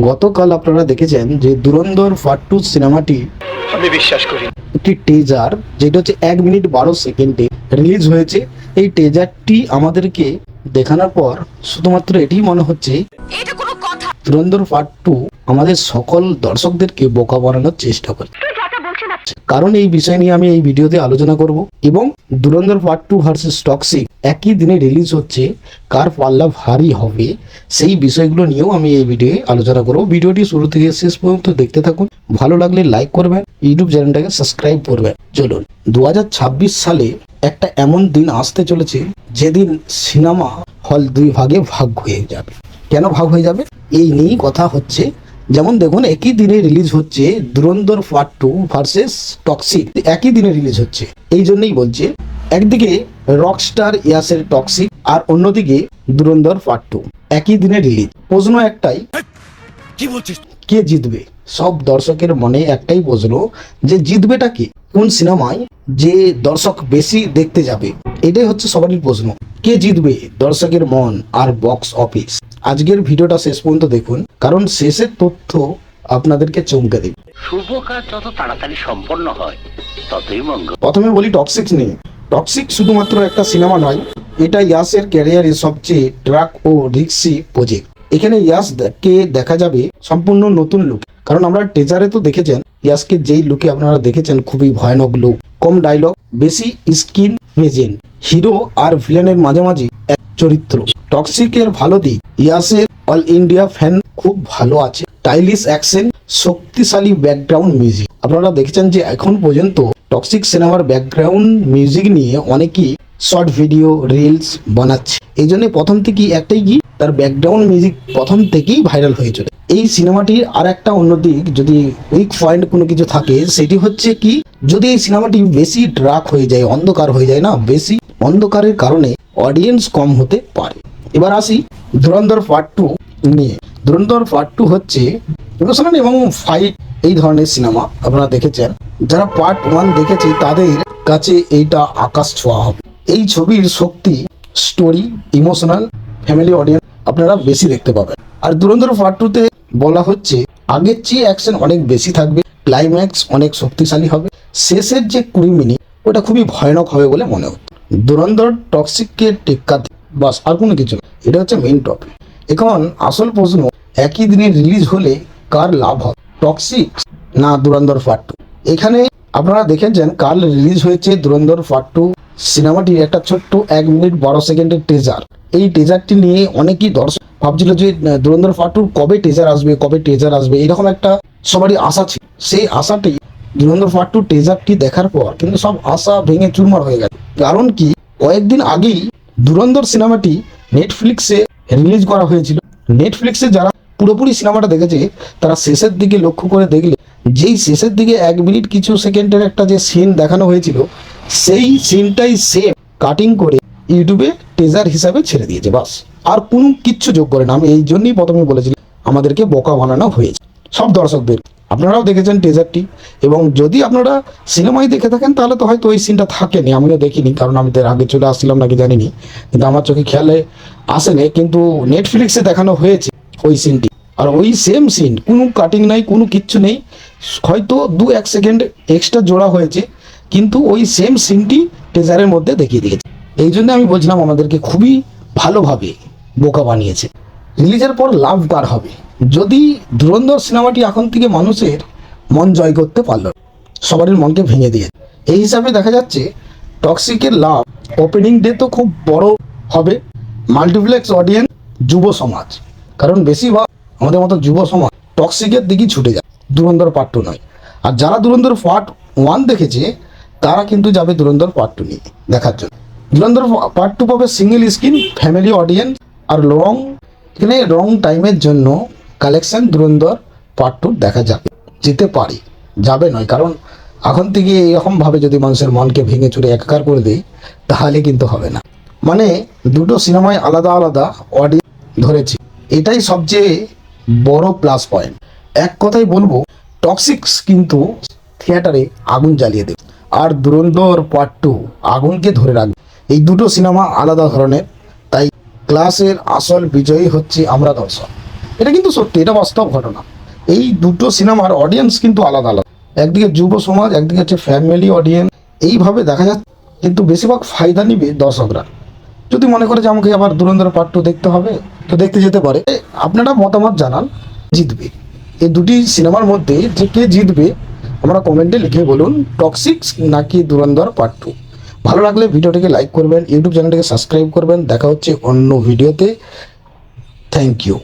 গতকাল আপনারা দেখেছেন যে দুরন্দর পার্ট টু সিনেমাটি আমি বিশ্বাস করি একটি টেজার যেটা হচ্ছে এক মিনিট বারো সেকেন্ডে রিলিজ হয়েছে। এই টেজারটি আমাদেরকে দেখানোর পর শুধুমাত্র এটি মনে হচ্ছে দুরন্দর ধুরন্ধর পার্ট টু আমাদের সকল দর্শকদেরকে বোকা বানানোর চেষ্টা করে তুই যাটা বলছিস না কারণ এই বিষয় নিয়ে আমি এই ভিডিওতে আলোচনা করব এবং Dhurandhar part two versus Toxic একই দিনে রিলিজ হচ্ছে কার পাল্লা ভারী হবে সেই বিষয়গুলো নিয়েও আমি এই ভিডিওয়ে আলোচনা করব। ভিডিওটি শুরু থেকে শেষ পর্যন্ত দেখতে থাকুন। ভালো লাগলে লাইক করবেন, ইউটিউব চ্যানেলটাকে সাবস্ক্রাইব করবেন। চলুন দু হাজার ছাব্বিশ সালে একটা এমন দিন আসতে চলেছে যেদিন সিনেমা হল দুই ভাগে ভাগ হয়ে যাবে। কেন ভাগ হয়ে যাবে? এই নিয়েই কথা হচ্ছে যেমন দেখুন একই দিনে রিলিজ হচ্ছে Dhurandhar part two versus Toxic একই দিনে রিলিজ হচ্ছে। এই জন্যই বলছে একদিকে রকস্টার ইয়াসের টক্সিক আর অন্যদিকে দুরন্দর পার্ট টু একই দিনে রিলিজ প্রশ্ন একটাই কি বলছিস? কে জিতবে? সব দর্শকের মনে একটাই প্রশ্ন যে জিতবেটা কে? কোন সিনেমায় যে দর্শক বেশি দেখতে যাবে? এটাই হচ্ছে সবারই প্রশ্ন। কে জিতবে? দর্শকের মন আর বক্স অফিস আজকের ভিডিওটা শেষ পর্যন্ত দেখুন কারণ শেষের তথ্য আপনাদেরকে চমকে দেবে। শুভ কাজ যত তাড়াতাড়ি সম্পন্ন হয় ততই মঙ্গল। প্রথমে বলি টক্সিক নিয়ে। টক্সিক শুধুমাত্র একটা সিনেমা নয় এটা ইয়াসের ক্যারিয়ারের সবচেয়ে ট্রাক ও রিক্সি প্রজেক্ট এখানে ইয়াস কে দেখা যাবে সম্পূর্ণ নতুন লুক কারণ আমরা টেজারে তো দেখেছেন ইয়াসকে যেই লুকে আপনারা দেখেছেন খুবই ভয়ানক লুক কম ডায়লগ বেশি স্কিন প্রেজেন্ট হিরো আর ভিলেনের মাঝামাঝি চরিত্র। টক্সিকের ভালো দিক, ইয়াসের অল ইন্ডিয়া ফ্যান খুব ভালো আছে। স্টাইলিশ অ্যাকশন শক্তিশালী ব্যাকগ্রাউন্ড মিউজিক আপনারা দেখেছেন যে এখন পর্যন্ত টক্সিক সিনেমার ব্যাকগ্রাউন্ড মিউজিক নিয়ে অনেকেই শর্ট ভিডিও রিলস বানাচ্ছে। এই জন্য প্রথম থেকেই একটাই কি তার ব্যাকগ্রাউন্ড মিউজিক প্রথম থেকেই ভাইরাল হয়ে চলে। এই সিনেমাটির আর একটা অন্য দিক, যদি উইক পয়েন্ট কোনো কিছু থাকে, সেটি হচ্ছে কি, যদি এই সিনেমাটি বেশি ড্রাক হয়ে যায়, অন্ধকার হয়ে যায় না, বেশি অন্ধকারের কারণে অডিয়েন্স কম হতে পারে। এবার আসি ধুরন্ধর পার্ট টু নিয়ে। ধুরন্ধর পার্ট টু হচ্ছে ইমোশনাল এবং ফাইট এই ধরনের সিনেমা আপনারা দেখেছেন। যারা পার্ট ওয়ান দেখেছে, তাদের কাছে এইটা আকাশ ছোঁয়া হবে। এই ছবির শক্তি স্টোরি ইমোশনাল ফ্যামিলি অডিয়েন্স আপনারা বেশি দেখতে পাবেন। আর দুরন্তর পার্ট টুতে বলা হচ্ছে, আগের চেয়ে অ্যাকশন অনেক বেশি থাকবে ক্লাইম্যাক্স অনেক শক্তিশালী হবে। শেষের যে কুড়ি মিনিট, ওটা খুবই ভয়ানক হবে বলে মনে হচ্ছে। দুরন্তর টক্সিককে টেক্কা দিয়ে- বাস আর কোনো কিছু না। এটা হচ্ছে মেইন টপিক এখন আসল প্রশ্ন, একই দিনে রিলিজ হলে কার লাভ হবে টক্সিক না দুরন্দর পার্ট টু এখানে আপনারা দেখেছেন কাল রিলিজ হয়েছে দুরন্দর পার্ট টু সিনেমাটির একটা ছোট্ট এক মিনিট বারো সেকেন্ডের টেজার এই টেজারটি নিয়ে অনেকেই দর্শক ভাবছিল যে দুরন্দর পার্ট টু কবে টেজার আসবে, কবে টেজার আসবে, এরকম একটা সবারই আশা ছিল। সেই আশাটি দুরন্দর পার্ট টু টেজারটি দেখার পর কিন্তু সব আশা ভেঙে চুরমার হয়ে গেছে কারণ কি? কয়েকদিন আগেই দুরন্দর সিনেমাটি নেটফ্লিক্সে রিলিজ করা হয়েছিল। নেটফ্লিক্সে যারা পুরোপুরি সিনেমাটা দেখেছে, তারা শেষের দিকে লক্ষ্য করে দেখলে, যেই শেষের দিকে এক মিনিট কিছু সেকেন্ডের একটা যে সিন দেখানো হয়েছিল, সেই সিনটাই সেম কাটিং করে ইউটিউবে টেজার হিসাবে ছেড়ে দিয়েছে, বাস। আর কোনো কিচ্ছু যোগ করে না। আমি এই জন্যই প্রথমে বলেছিলাম, আমাদেরকে বোকা বানানো হয়েছে। সব দর্শকদের আপনারাও দেখেছেন টেজারটি এবং যদি আপনারা সিনেমায় দেখে থাকেন, তাহলে তো হয়তো ওই সিনটা থাকেনি। আমিও দেখিনি, কারণ আমি তার আগে চলে আসছিলাম নাকি জানিনি। কিন্তু আমার চোখে খেয়ালে আসেনি, কিন্তু নেটফ্লিক্সে দেখানো হয়েছে ওই সিনটি আর ওই সেম সিন কোনো কাটিং নাই, কোনো কিচ্ছু নেই। হয়তো দু এক সেকেন্ড এক্সট্রা জোড়া হয়েছে, কিন্তু ওই সেম সিনটি টেজারের মধ্যে দেখিয়ে দিয়েছে। এই জন্য আমি বলছিলাম, আমাদেরকে খুবই ভালোভাবে বোকা বানিয়েছে। রিলিজের পর লাভ কার হবে? যদি ধুরন্ধর সিনেমাটি এখন থেকে মানুষের মন জয় করতে পারল। সবারই মনকে ভেঙে দিয়েছে এই হিসাবে দেখা যাচ্ছে টক্সিকের লাভ ওপেনিং ডে তো খুব বড় হবে। মাল্টিপ্লেক্স অডিয়েন্স যুব সমাজ। কারণ বেশিরভাগ আমাদের মতো যুব সমাজ টক্সিকের দিকেই ছুটে যায় দুরন্দর পার্ট টু নয়। আর যারা দুরন্দর পার্ট ওয়ান দেখেছে, তারা কিন্তু যাবে দুরন্দর পার্ট টু নিয়ে দেখার জন্য। দুরন্দর পার্ট টু পাবে সিঙ্গেল স্ক্রিন ফ্যামিলি অডিয়েন্স আর লং এখানে রং টাইমের জন্য কালেকশন দুরন্দর পার্ট টু দেখা যাবে যেতে পারে, যাবে নয়, কারণ এখন থেকে এরকমভাবে যদি মানুষের মনকে ভেঙে চুরে একাকার করে দেয় তাহলে কিন্তু হবে না। মানে দুটো সিনেমায় আলাদা আলাদা অডিয়েন্স ধরেছে, এটাই সবচেয়ে বড় প্লাস পয়েন্ট এক কথাই বলব টক্সিক্স কিন্তু থিয়েটারে আগুন জ্বালিয়ে দেবে। আর দুরন্দর পার্ট টু আগুনকে ধরে রাখবে। এই দুটো সিনেমা আলাদা ধরনের, তাই ক্লাসের আসল বিজয়ী হচ্ছে আমরা দর্শক। এটা কিন্তু সত্যি, এটা বাস্তব ঘটনা। এই দুটো সিনেমার অডিয়েন্স কিন্তু আলাদা আলাদা। একদিকে যুব সমাজ, একদিকে হচ্ছে ফ্যামিলি অডিয়েন্স এইভাবে দেখা যাচ্ছে, কিন্তু বেশিরভাগ ফায়দা নিবে দর্শকরা। যদি মনে করে যে আমাকে আবার দুরন্তর পার্ট টু দেখতে হবে, তো দেখতে যেতে পারে। আপনারা মতামত জানান, জিতবে। এই দুটি সিনেমার মধ্যে যে কে জিতবে, আমরা কমেন্টে লিখে বলুন টক্সিক নাকি দুরন্তর পার্ট টু ভালো লাগলে ভিডিওটিকে লাইক করবেন ইউটিউব চ্যানেলটিকে সাবস্ক্রাইব করবেন। দেখা হচ্ছে অন্য ভিডিওতে থ্যাংক ইউ